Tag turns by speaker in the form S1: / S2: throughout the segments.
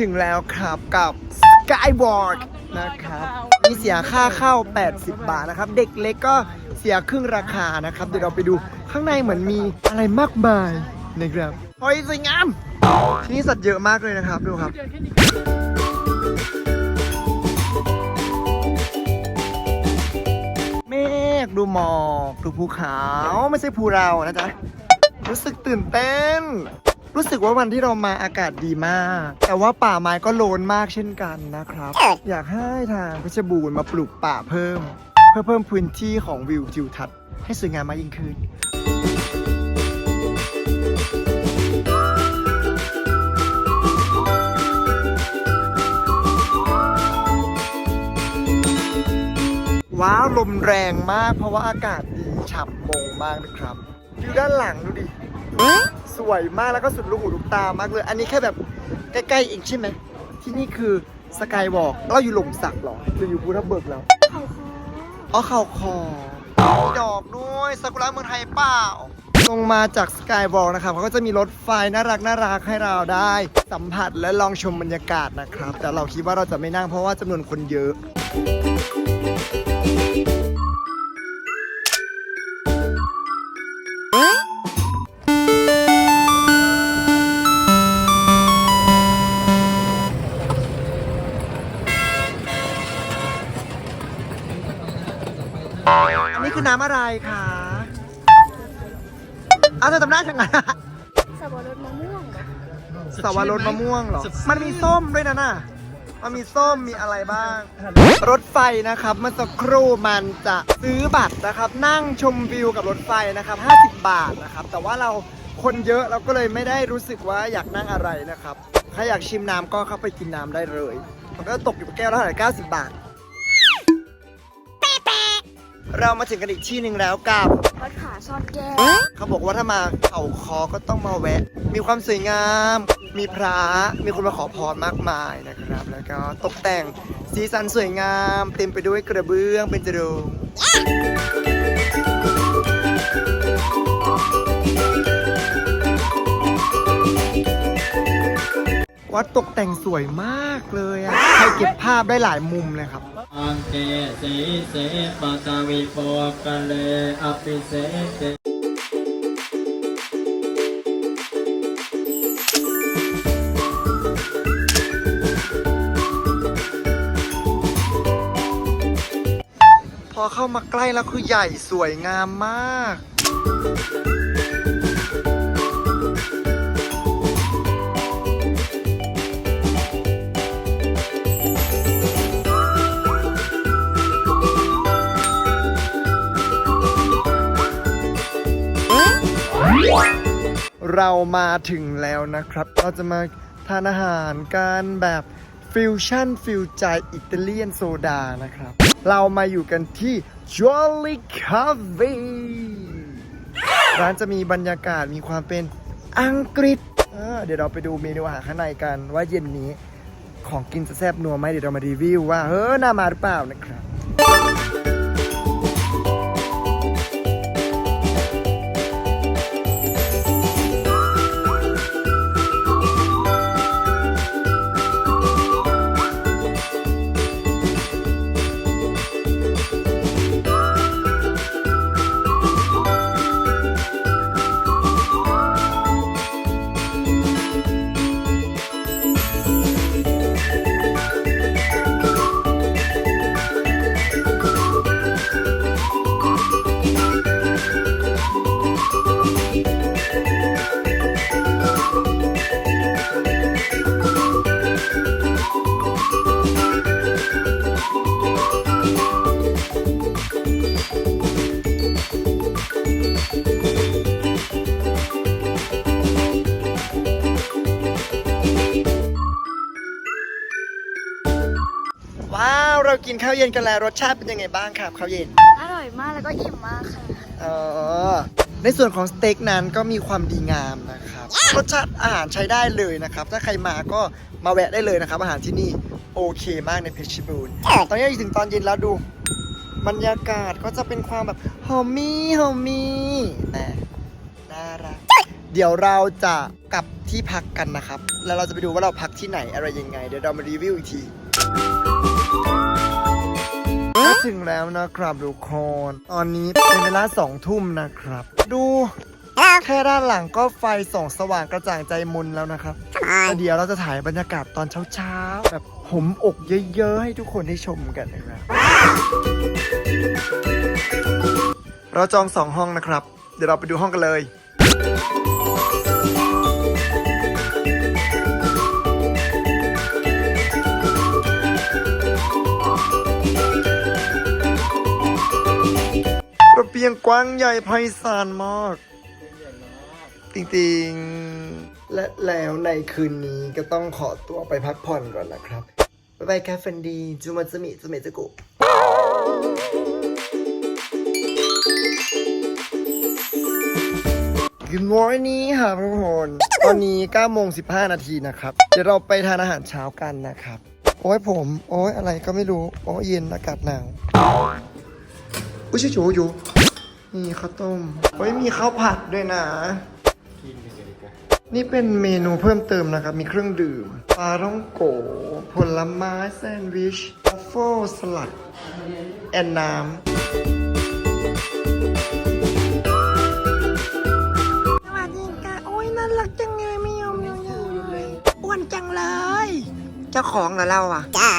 S1: ถึงแล้วครับกับ Skywalk นะครับมีเสียค่าเข้า 80 บาทนะครับ เด็กเล็กก็เสียครึ่งราคานะครับ เดี๋ยวเราไปดูข้างในเหมือนมีอะไรมากมายนะครับโอ้ยสวยงามที่นี่สัตว์เยอะมากเลยนะครับดูครับเมฆดูหมอก ดูภูเขาไม่ใช่ภูเรานะจ๊ะ รู้สึกตื่นเต้น รู้สึกว่าวันที่เรามาอากาศดีมาก แต่ว่าป่าไม้ก็โลนมากเช่นกันนะครับ อยากให้ทางเพชรบูรณ์มาปลูกป่าเพิ่ม เพื่อเพิ่มพื้นที่ของวิวทิวทัศน์ให้สวยงามมากยิ่งขึ้นว้าวลมแรงมากเพราะว่าอากาศดีฉ่ำมงมากนะครับอยู่ด้านหลังดูดิ สวยมากแล้วก็สุดลูกหูลูกตามากเลย อันนี้แค่แบบใกล้ๆเองใช่ไหม ที่นี่คือสกายวอล์กเราอยู่หล่มสักเหรอหรืออยู่ภูทับเบิกแล้วอ๋อเขาคอมีดอกด้วยซากุระเมืองไทยเปล่าลงมาจากสกายวอล์กนะครับเขาก็จะมีรถไฟน่ารักน่ารักให้เราได้ สัมผัสและลองชมบรรยากาศนะครับ แต่เราคิดว่าเราจะไม่นั่งเพราะว่าจำนวนคนเยอะ คือน้ำอะไรคะอ้าวเธอทำหน้าฉันไง
S2: สับปะรดมะม่วงเหรอ
S1: สวรสมะม่วงเหรอ มันมีส้มด้วยนะน่ะ มันมีส้มมีอะไรบ้าง รถไฟนะครับเมื่อสักครู่มันจะซื้อบัตรนะครับ นั่งชมวิวกับรถไฟนะครับ 50 บาทนะครับ แต่ว่าเราคนเยอะเราก็เลยไม่ได้รู้สึกว่าอยากนั่งอะไรนะครับ ใครอยากชิมน้ำก็เข้าไปกินน้ำได้เลย มันก็ตกอยู่แก้วละเท่าไหร่90 บาท เรามาถึงกันอีกที่หนึ่งแล้วกับ
S2: วัดขาซ่อนแก้ว
S1: เขาบอกว่าถ้ามาเขาคอก็ต้องมาแวะ มีความสวยงาม มีพระ มีคนมาขอพรมากมายนะครับ แล้วก็ตกแต่งสีสันสวยงาม เต็มไปด้วยกระเบื้องเป็นจรง วัดตกแต่งสวยมากเลยอะใครเก็บภาพได้หลายมุมเลยครับ
S3: อังเกสีเสปะกาวิโปกะเลอภิเสเต
S1: พอเข้ามาใกล้แล้วคือใหญ่สวยงามมาก เรามาถึงแล้วนะครับ เราจะมาทานอาหารกันแบบฟิวชั่นฟิวใจอิตาเลียนโซดานะครับ เรามาอยู่กันที่ Jolly Cafe ร้านจะมีบรรยากาศมีความเป็นอังกฤษเเดี๋ยวเราไปดูเมนูอาหารข้างในกันว่าเย็นนี้ของกินจะแซ่บนัวไหมเดี๋ยวเรามารีวิวว่าเฮ้อน่ามาหรือเปล่านะครับ ว้าว เรากินข้าวเย็นกันแล้วรสชาติเป็นยังไงบ้างครับข้าวเย็น
S2: อร่อยมากแล้วก็อิ่มมากค่ะ
S1: เออในส่วนของสเต็กนั้นก็มีความดีงามนะครับ รสชาติอาหารใช้ได้เลยนะครับ ถ้าใครมาก็มาแวะได้เลยนะครับ อาหารที่นี่โอเคมากในเพชรบูรณ์ตอนนี้ถึงตอนเย็นแล้วดู บรรยากาศก็จะเป็นความแบบโฮมมี่โฮมี่แต่น่ารัก เดี๋ยวเราจะกลับที่พักกันนะครับ แล้วเราจะไปดูว่าเราพักที่ไหนอะไรยังไง เดี๋ยวเรามารีวิวอีกทีก็ถึงแล้วนะครับทุกคนตอนนี้เป็นเวลาสองทุ่มนะครับ ดูแค่ด้านหลังก็ไฟส่องสว่างกระจ่างใจมุนแล้วนะครับเดี๋ยวเราจะถ่ายบรรยากาศตอนเช้าๆ แบบผมอกเยอะๆ ให้ทุกคนได้ชมกันนะครับ เราจองสองห้องนะครับ เดี๋ยวเราไปดูห้องกันเลย ระเบียงกว้างใหญ่ไพศาลมาก จริงๆ และแล้วในคืนนี้ก็ต้องขอตัวไปพักผ่อนก่อนนะครับ บ๊ายบายแคฟเฟนดีจูมาจมิจเมจกุ Good morning ค่ะทุกคนตอนนี้9โมง15 นาทีนะครับ เดี๋ยวเราไปทานอาหารเช้ากันนะครับ โอ้ยผม โอ้ยอะไรก็ไม่รู้ โอ้ยเย็นอากาศหนาวอุ้ยชิจูอยู่นี่ข้าวต้ม โอ้ยมีข้าวผัดด้วยนะ นี่เป็นเมนูเพิ่มเติมนะครับ มีเครื่องดื่ม ปลาท่องโก ผลไม้แซนด์วิชวัฟเฟิลสลัด แอนน้ำ
S4: สวัสดีค่ะโอ้ยน่ารักจังเลยไม่ยอมยอมอยู่เลยอ้วนจังเลย เจ้าของเหรอเราอะจ้า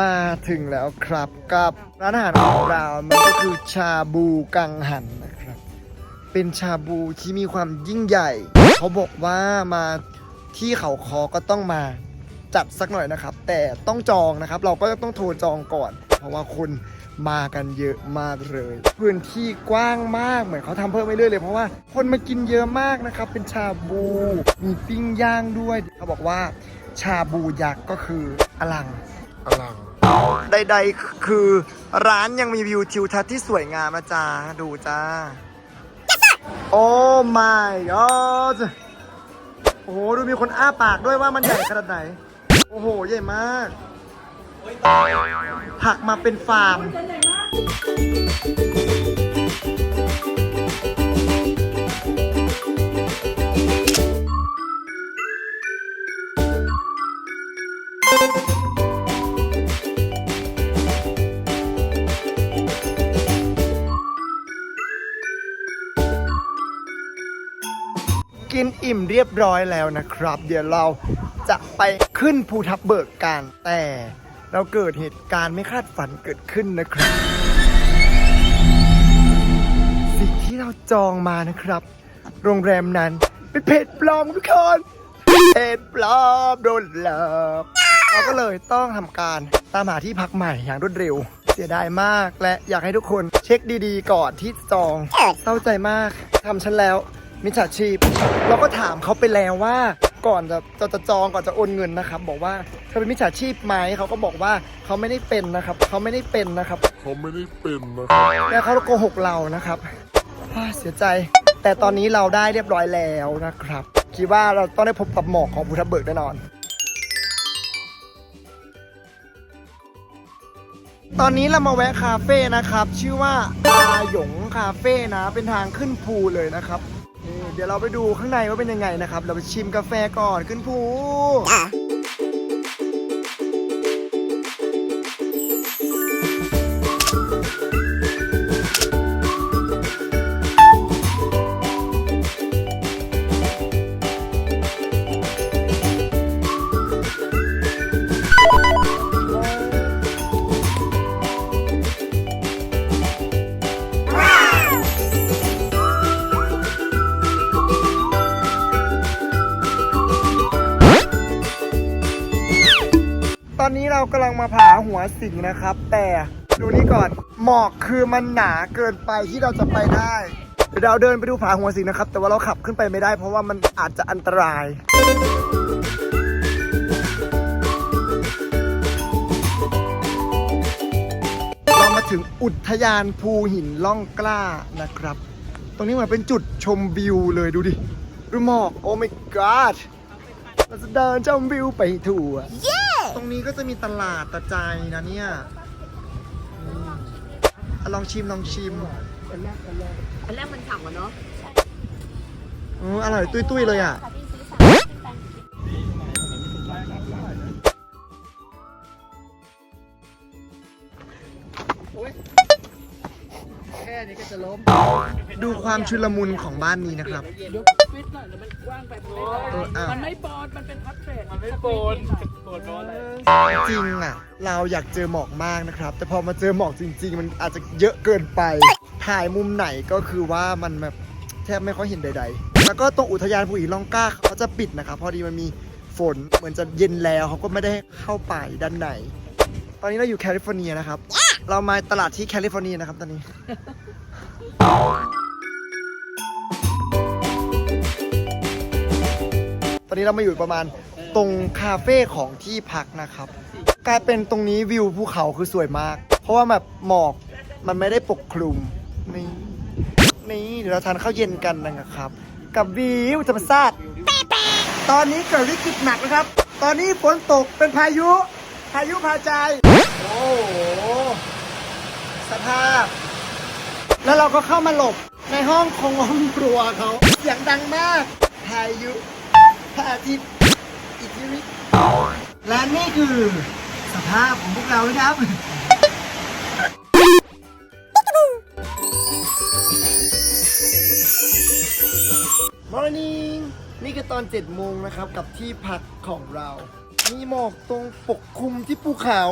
S1: มาถึงแล้วครับกับร้านอาหารของเรา มันก็คือชาบูกังหันนะครับ เป็นชาบูที่มีความยิ่งใหญ่ เขาบอกว่ามาที่เขาคอก็ต้องมาจัดสักหน่อยนะครับ แต่ต้องจองนะครับ เราก็ต้องโทรจองก่อน เพราะว่าคนมากันเยอะมากเลย พื้นที่กว้างมากเหมือนเขาทำเพิ่มไปเรื่อยเลยเพราะว่าคนมากินเยอะมากนะครับ เป็นชาบูมีปิ้งย่างด้วย เขาบอกว่าชาบูยักษ์ก็คืออลัง
S5: อลัง
S1: ใดๆ คือร้านยังมีวิวทิวทัศน์ที่สวยงามนะจ๊ะ ดูจ้า โอ้ my god โอ้โห ดูมีคนอ้าปากด้วยว่ามันใหญ่ขนาดไหน โอ้โห ใหญ่มาก ผักมาเป็นฟาร์ม อิ่มเรียบร้อยแล้วนะครับ เดี๋ยวเราจะไปขึ้นภูทับเบิกกันแต่เราเกิดเหตุการณ์ไม่คาดฝันเกิดขึ้นนะครับ สิ่งที่เราจองมานะครับ โรงแรมนั้นเป็นเพจปลอมทุกคนเพจปลอมโดนหลอกเราก็เลยต้องทำการตามหาที่พักใหม่อย่างรวดเร็ว เสียดายมากและอยากให้ทุกคนเช็คดีๆ ก่อนที่จองเศร้าใจมากทำฉันแล้ว มิจฉาชีพ เราก็ถามเขาไปแล้วว่า ก่อนจะจะจะจองก่อนจะโอนเงินนะครับ บอกว่าเธอเป็นมิจฉาชีพไหมเขาก็บอกว่าเขาไม่ได้เป็นนะครับเขาไม่ได้เป็นนะครับ
S5: เขาไม่ได้เป็นนะครับ
S1: แล้วเขาโกหกเรานะครับอ้าเสียใจ แต่ตอนนี้เราได้เรียบร้อยแล้วนะครับ คิดว่าเราต้องได้พบกับหมอกของภูทับเบิกแน่นอน ตอนนี้เรามาแวะคาเฟ่นะครับ ชื่อว่าอาหยงคาเฟ่นะเป็นทางขึ้นภูเลยนะครับนี่ เดี๋ยวเราไปดูข้างในว่าเป็นยังไงนะครับ เราไปชิมกาแฟก่อนขึ้นภู กำลังมาผาหัวสิงนะครับ แต่ดูนี่ก่อนหมอกคือมันหนาเกินไปที่เราจะไปได้เดี๋ยวเราเดินไปดูผาหัวสิงนะครับ แต่ว่าเราขับขึ้นไปไม่ได้ เพราะว่ามันอาจจะอันตรายเรามาถึงอุทยานภูหินล่องกล้านะครับ ตรงนี้เหมือนเป็นจุดชมวิวเลยดูดิดูหมอกโอ้ my god เราจะเดินชมวิวไปทั่ว ตรงนี้ก็จะมีตลาดตะใจนะเนี่ยอืมอะลองชิมลองชิม
S6: อันแรกมันฉ่ำกว่าเนาะ
S1: อืออร่อยตุ้ยๆเลยอะ
S6: แค่นี้ก็จะล้ม
S1: ดูความชุลมุนของบ้านนี้นะครับ
S6: ยก ฟิตหน่อยเดี๋ยวมันกว้างไปไม่
S1: เอออ้าว
S6: มันไม่ปอนมันเป็นพับเศษมันไม่ปนปนอะไร
S1: จริงอะ เราอยากเจอหมอกมากนะครับ แต่พอมาเจอหมอกจริง ๆ มันอาจจะเยอะเกินไป ถ่ายมุมไหนก็คือว่ามันแบบแทบไม่ค่อยเห็นใด ๆ แล้วก็ตรงอุทยานภูหินร่องกล้าเขาจะปิดนะครับ พอดีมันมีฝนเหมือนจะเย็นแล้วเขาก็ไม่ได้ให้เข้าไปด้านในตอนนี้เราอยู่แคลิฟอร์เนียนะครับ เรามาตลาดที่แคลิฟอร์เนียนะครับตอนนี้ อนนี้เรามาอยู่ประมาณตรงคาเฟ่ของที่พักนะครับกลายเป็นตรงนี้วิวภูเขาคือสวยมาก เพราะว่าแบบหมอกมันไม่ได้ปกคลุมนี่นี่เดี๋ยวเราทานข้าวเย็นกันนะครับ กับวิวธรรมชาติตอนนี้เกิดวิกฤตหนักนะครับ ตอนนี้ฝนตกเป็นพายุ พายุพาใจ โอ้โหสภาพ แล้วเราก็เข้ามาหลบในห้องของห้องครัวเขาเสียงดังมาก พายุ พระอาทิตย์อิทธิฤทธิ์และนี่คือสภาพของพวกเรานะครับ Morning นี่คือตอน7โมงนะครับกับที่พักของเรา มีหมอกตรงปกคลุมที่ภูเขา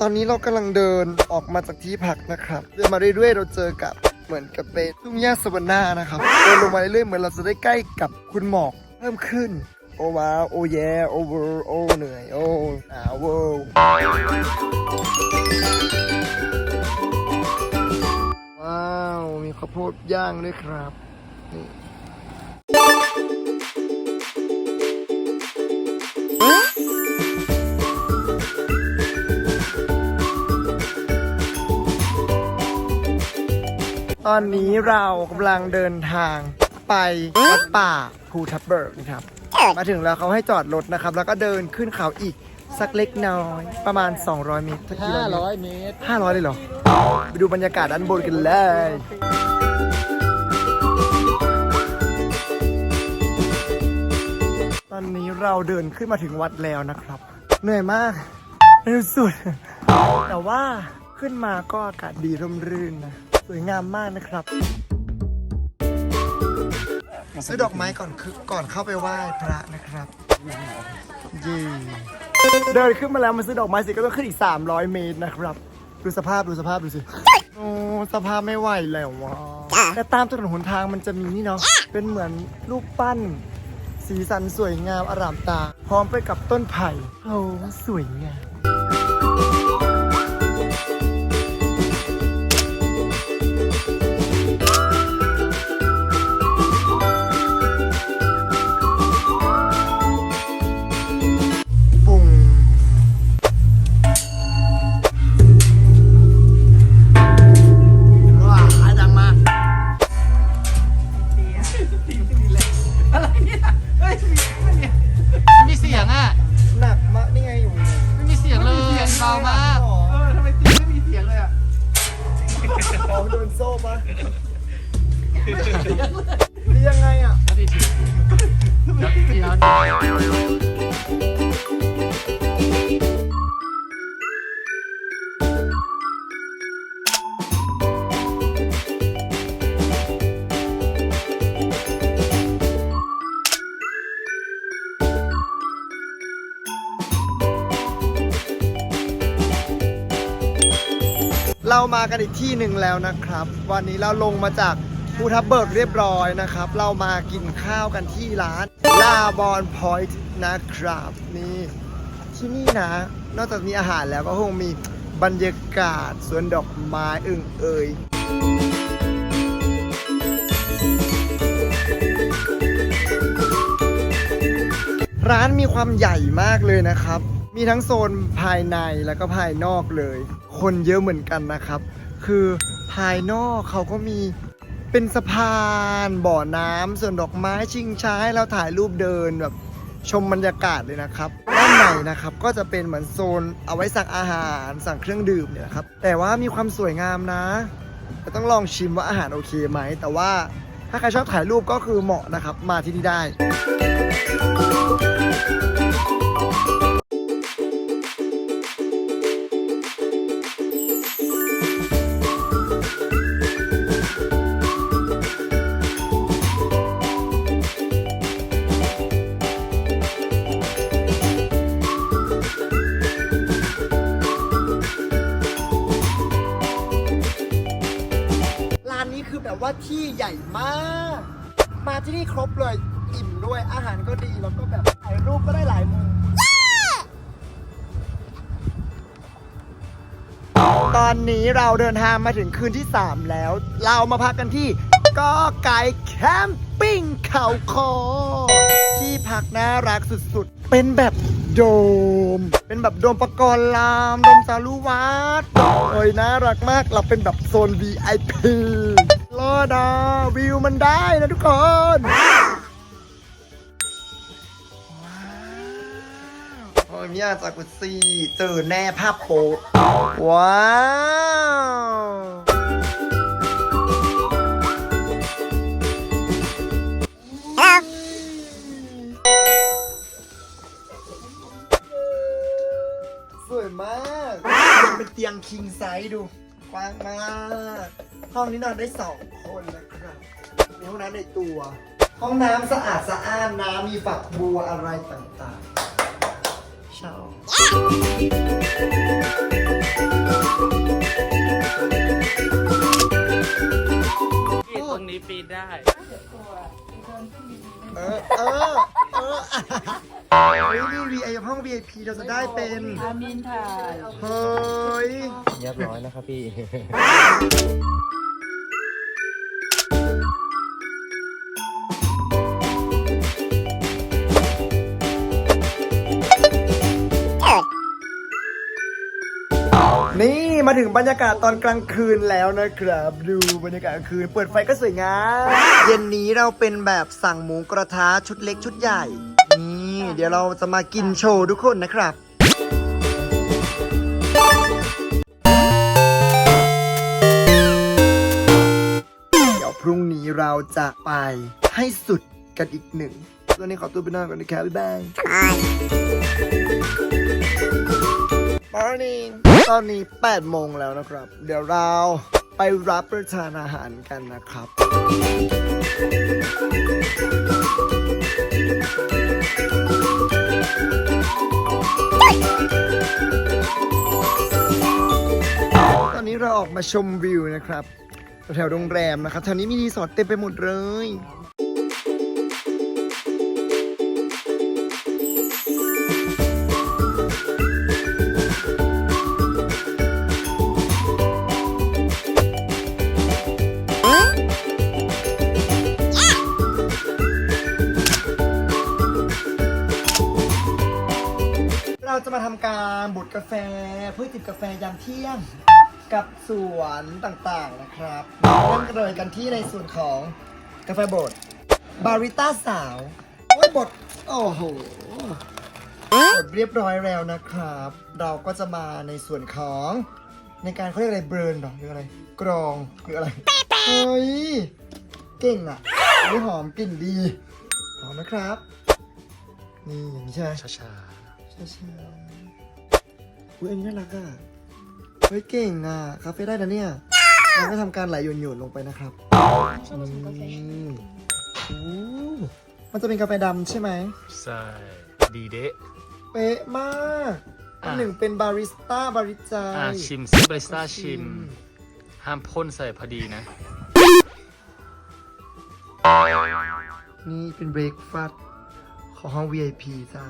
S1: ตอนนี้เรากำลังเดินออกมาจากที่พักนะครับ เดินมาเรื่อยๆ เราเจอกับเหมือนกับเป็นทุ่งหญ้าสวรรณานะครับ เดินลงมาเรื่อยๆ เหมือนเราจะได้ใกล้กับคุณหมอก เพิ่มขึ้น โอว้าวโอแย่โอเวอร์โอเหนื่อย โอหนาวเวอร์ว้าว มีข้าวโพดย่างด้วยครับนี่ตอนนี้เรากำลังเดินทาง ไปวัดป่าภูทับเบิกนะครับ มาถึงแล้วเขาให้จอดรถนะครับ แล้วก็เดินขึ้นเขาอีกสักเล็กน้อย ประมาณ 200 เมตรสักกิโลเมตร
S6: เมตร
S1: 500 เลยเหรอ ไปดูบรรยากาศด้านบนกันเลยตอนนี้เราเดินขึ้นมาถึงวัดแล้วนะครับ เหนื่อยมากในที่สุด แต่ว่าขึ้นมาก็อากาศดีร่มรื่นนะ สวยงามมากนะครับ ซื้อดอกไม้ก่อนคือก่อนเข้าไปไหว้พระนะครับเย่เดินขึ้นมาแล้วมาซื้อดอกไม้เสิก็ต้องขึ้นอีก 300 เมตรนะครับ ดูสภาพดูสภาพดูสิ โอ้สภาพไม่ไหวแล้ววะแต่ตามถนนหนทางมันจะมีนี่เนาะเป็นเหมือนรูปปั้น สีสันสวยงามอร่ามตา พร้อมไปกับต้นไผ่โอ้สวยงาม มากันอี
S6: กที่
S1: หนึ่งแล้วนะครับ วันนี้เราลงมาจากภูทับเบิกเรียบร้อยนะครับ เรามากินข้าวกันที่ร้านลาบอนพอยต์นะครับนี่ที่นี่นะ นอกจากมีอาหารแล้วก็คงมีบรรยากาศสวนดอกไม้อึ่งเอ่ยร้านมีความใหญ่มากเลยนะครับ มีทั้งโซนภายในแล้วก็ภายนอกเลย คนเยอะเหมือนกันนะครับ คือภายนอกเขาก็มีเป็นสะพานบ่อน้ำส่วนดอกไม้ชิงช้าให้เราถ่ายรูปเดินแบบชมบรรยากาศเลยนะครับด้านในนะครับก็จะเป็นเหมือนโซนเอาไว้สั่งอาหารสั่งเครื่องดื่มเนี่ยนะครับแต่ว่ามีความสวยงามนะแต่ต้องลองชิมว่าอาหารโอเคไหม แต่ว่าถ้าใครชอบถ่ายรูปก็คือเหมาะนะครับมาที่นี่ได้ บเลยอิ่มด้วยอาหารก็ดีแล้วก็แบบถ่ายรูปก็ได้หลายมุมตอนนี้เราเดินทางมาถึงคืนที่ 3 แล้ว เรามาพักกันที่กอไก่แคมปิ้งเขาคอ ที่พักน่ารักสุดๆ เป็นแบบโดม เป็นแบบโดมประกรณ์ลามโดมสารุวัตเอ้ยน่ารักมากเราเป็นแบบโซน VIP รอดาวิวมันได้นะทุกคนโอ้ยมิยาจากุซี่เจอแน่ภาพโป๊ว้าวสวยมากมันเป็นเตียงคิงไซส์ดู กว้างมากห้องนี้นอนได้สองคนนะครับมีห้องน้ำในตัว ห้องน้ำสะอาดสะอ้านน้ำมีฝักบัวอะไรต่างๆชอบ
S6: ปีนตรงนี้ปีนได้
S1: เออ เออ เออเฮ้ยนี่ VIP ห้อง VIP เราจะได้เป็นอามินถ่าย เฮ้ย
S3: เรียบร้อยนะครับพี่
S1: มาถึงบรรยากาศตอนกลางคืนแล้วนะครับ ดูบรรยากาศกลางคืน เปิดไฟก็สวยงามเย็นนี้เราเป็นแบบสั่งหมูกระทะชุดเล็กชุดใหญ่ นี่เดี๋ยวเราจะมากินโชว์ทุกคนนะครับเดี๋ยวพรุ่งนี้เราจะไปให้สุดกันอีกหนึ่งตอนนี้ขอตัวไปนอนก่อนนะครับบ๊ายบาย Morning ตอนนี้ 8 โมงแล้วนะครับ เดี๋ยวเราไปรับประทานอาหารกันนะครับ ตอนนี้เราออกมาชมวิวนะครับ แถวๆโรงแรมนะครับแถวนี้มีรีสอร์ทเต็มไปหมดเลย การบดกาแฟเพื่อจิบกาแฟยามเที่ยง กับสวนต่างๆนะครับเริ่มกันเลยกันที่ในส่วนของกาแฟบดบาริต้าสาวโอ้ยบดโอ้โหบดเรียบร้อยแล้วนะครับ เราก็จะมาในส่วนของในการเขาเรียกอะไรเบิร์นหรอหรืออะไร กรองหรืออะไรเฮ้ยเก่งอะนี่หอมกลิ่นดี หอมนะครับ นี่อย่างนี้ใช่ไหม
S6: ช้า
S1: ช้าๆ อุ้ยอันนี้น่ารักอะเฮ้ยเก่งอะคาเฟ่ได้นะเนี่ยเราก็ทำการไหลหยุ่นๆลงไปนะครับนี่โอ้มันจะเป็นกาแฟดำใช่ไหม
S6: ๆใช่ดีเดะ
S1: เป๊ะมากอันหนึ่งเป็นบาริสต้าบาริจา
S6: อะชิมซิบริสต้าชิม ห้ามพ่นใส่พอดีนะ
S1: นี่เป็นเบรกฟาสต์ของห้อง VIP จ้า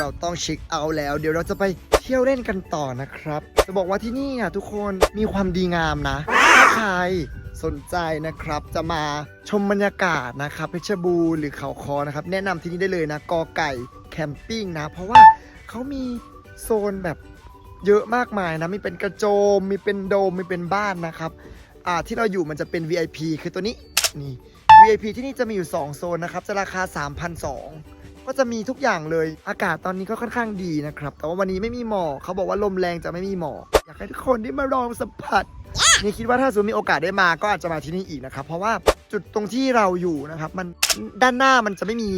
S1: เราต้องเช็คเอาท์แล้ว เดี๋ยวเราจะไปเที่ยวเล่นกันต่อนะครับจะบอกว่าที่นี่อะทุกคนมีความดีงามนะถ้าใครสนใจนะครับจะมาชมบรรยากาศนะครับเพชรบูรณ์หรือเขาคอนะครับ แนะนำที่นี่ได้เลยนะกอไก่แคมปิ้งนะ เพราะว่าเขามีโซนแบบเยอะมากมายนะ มีเป็นกระโจม มีเป็นโดม มีเป็นบ้านนะครับ อ่าที่เราอยู่มันจะเป็น VIP คือตัวนี้นี่ VIP ที่นี่จะมีอยู่ 2 โซนนะครับ จะราคา 3,200 ก็จะมีทุกอย่างเลย อากาศตอนนี้ก็ค่อนข้างดีนะครับ แต่ว่าวันนี้ไม่มีหมอกเขาบอกว่าลมแรงจะไม่มีหมอกอยากให้ทุกคนได้มาลองสัมผัสนี่คิดว่าถ้าสมมมีโอกาสได้มาก็อาจจะมาที่นี่อีกนะครับ เพราะว่าจุดตรงที่เราอยู่นะครับ มันด้านหน้ามันจะไม่มี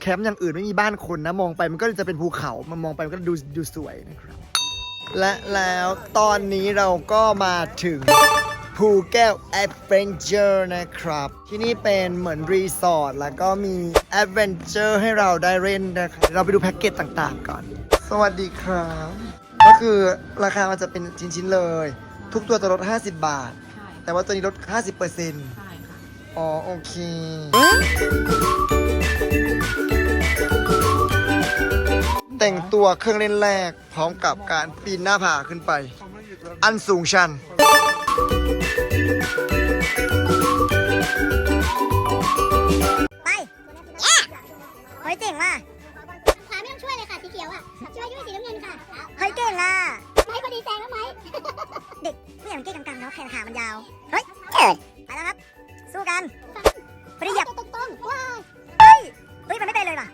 S1: แคมป์อย่างอื่นไม่มีบ้านคนนะ มองไปมันก็จะเป็นภูเขา มันมองไปมันก็ดูดูสวยนะครับ และแล้วตอนนี้เราก็มาถึง ภูแก้วแอดเวนเจอร์นะครับ ที่นี่เป็นเหมือนรีสอร์ทแล้วก็มีแอดเวนเจอร์ให้เราได้เล่นนะครับเราไปดูแพ็กเกจต่างๆก่อน สวัสดีครับ ก็คือราคามันจะเป็นชิ้น ๆ เลย ทุกตัวจะลด 50 บาทแต่ว่าตัวนี้ลด 50%เปอร์เซ็นต์อ๋อ โอเค แต่งตัวเครื่องเล่นแรก พร้อมกับการปีนหน้าผาขึ้นไป อันสูงชัน
S7: ไปเฮ้ยเจ๋งว่ะขาไม่ต้องช่วยเลยค่ะสีเขียวอะช่วยด้วยสีน้ำเงินค่ะเฮ้ยเก่งอะไม้พอดีแซงแล้วไหมเด็กผู้ใหญ่มันเก่งกลางๆเนาะแขนขามันยาวเฮ้ยเกิดไปแล้วครับ สู้กันพอดีเหยียบตรงๆว้ายเฮ้ยเฮ้ยมันไม่เป็นเลยว่ะ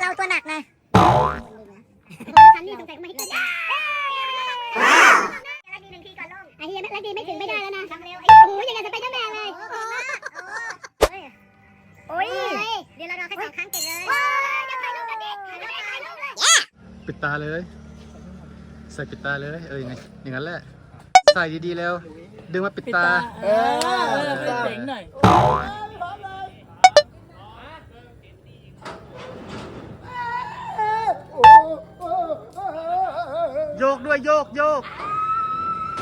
S7: เราตัวหนักไงฉันนี่สงสัยไม่ขึ้นรักดีหนึ่งทีก่อนลง ไอ้เฮียรักดีไม่ถึงไม่ได้แล้วนะทำเร็วโอ้โหยังไงจะไปตั้งแดงเลยโอ้ยเดี๋ยวเรารอแค่สองครั้งเก่งเลยจะถ่ายรูปกันดิถ่ายรูปถ่ายรูปเลย
S6: ปิดตาเลย ใส่ปิดตาเลยเออยังไงอย่างนั้นแหละ ใส่ดีๆแล้ว ดึงมาปิดตา
S1: เออเจ๋งหน่อยโยกด้วยโยกโยกโ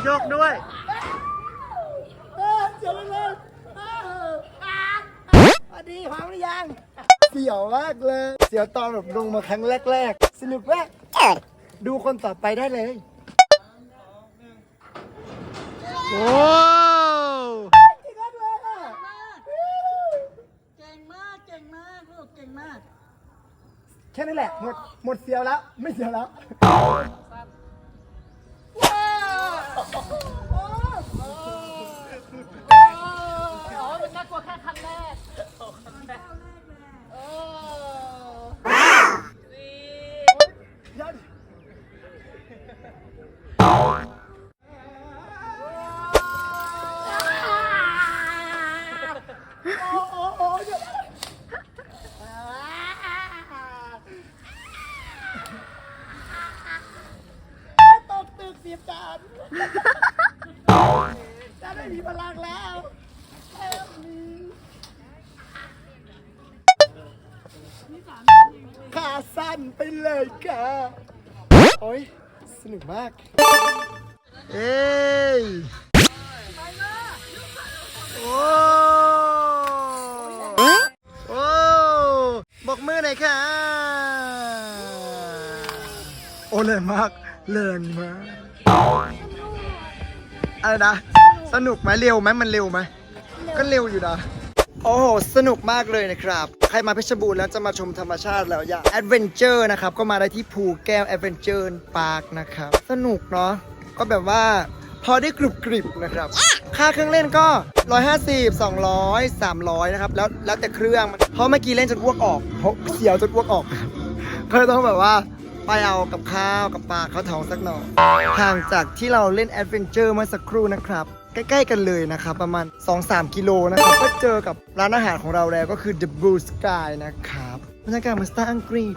S1: ยกด้วยสวัสดีพร้อมหรือยัง เสียวมากเลย เสียวตอนแบบลงมาครั้งแรก ๆ สนุกมาก ดูคนต่อไปได้เลย โอ้
S8: เก่งมากเก่งมากลูกเก่งมาก
S1: แค่นั้นแหละ หมด หมดเสียวแล้ว ไม่เสียวแล้ว ไม่มีพลังแล้วขาสั้นไปเลยค่ะ โอ้ย สนุกมาก เอ้ยโอ้โอ้บอกมือหน่อยค่ะ โอ้เลินมากเลินมากอะไรนะ สนุกไหมเร็วไหมมันเร็วไหมก็เร็วอยู่นะ โอ้โห สนุกมากเลยนะครับ ใครมาเพชรบูรณ์แล้วจะมาชมธรรมชาติแล้วอยากแอดเวนเจอร์นะครับ ก็มาได้ที่ภูแก้วแอดเวนเจอร์พาร์คนะครับ สนุกเนาะ ก็แบบว่าพอได้กรุบกริบนะครับ ค่าเครื่องเล่นก็ 150 200 300 นะครับ แล้วแล้วแต่เครื่องเพราะเมื่อกี้เล่นจนอ้วกออกเพราะเสียวจนอ้วกออก ก็เลยต้องแบบว่าไปเอากับข้าวกับปลาเขาท้องสักหน่อยห่างจากที่เราเล่นแอดเวนเจอร์เมื่อสักครู่นะครับ ใกล้ ๆ กันเลยนะครับ ประมาณ 2-3 กิโลนะครับ ก็เจอกับร้านอาหารของเราแล้วก็คือ The Blue Sky นะครับบรรยากาศมันสไตล์อังกฤษ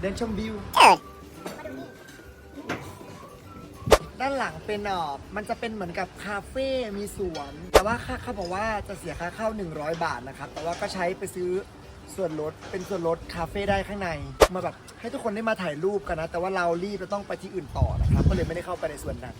S1: เดินชมวิว ด้านหลังเป็นอ่อมันจะเป็นเหมือนกับคาเฟ่ มีสวน แต่ว่าค่าเขาบอกว่าจะเสียค่าเข้า 100 บาทนะครับ แต่ว่าก็ใช้ไปซื้อส่วนลด เป็นส่วนลดคาเฟ่ได้ข้างใน มาแบบให้ทุกคนได้มาถ่ายรูปกันนะ แต่ว่าเรารีบเราต้องไปที่อื่นต่อนะครับ ก็เลยไม่ได้เข้าไปในส่วนนั้น